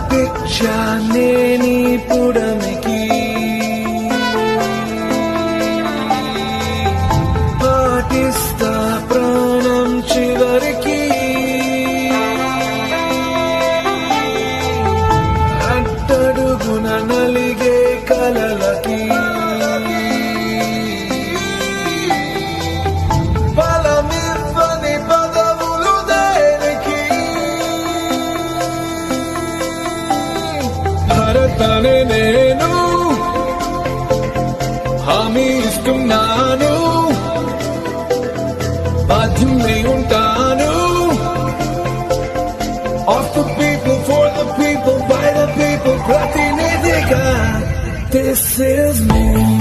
మాటిచ్చానే నీ పుడమికి. పాటిస్తా ప్రాణం చివరికి. అట్టడుగున నలిగే ತಾನೆ హామీ ఇస్తున్నాను ఉంటాను the people, for the people, by the people, ప్రతినిధిగా This is me.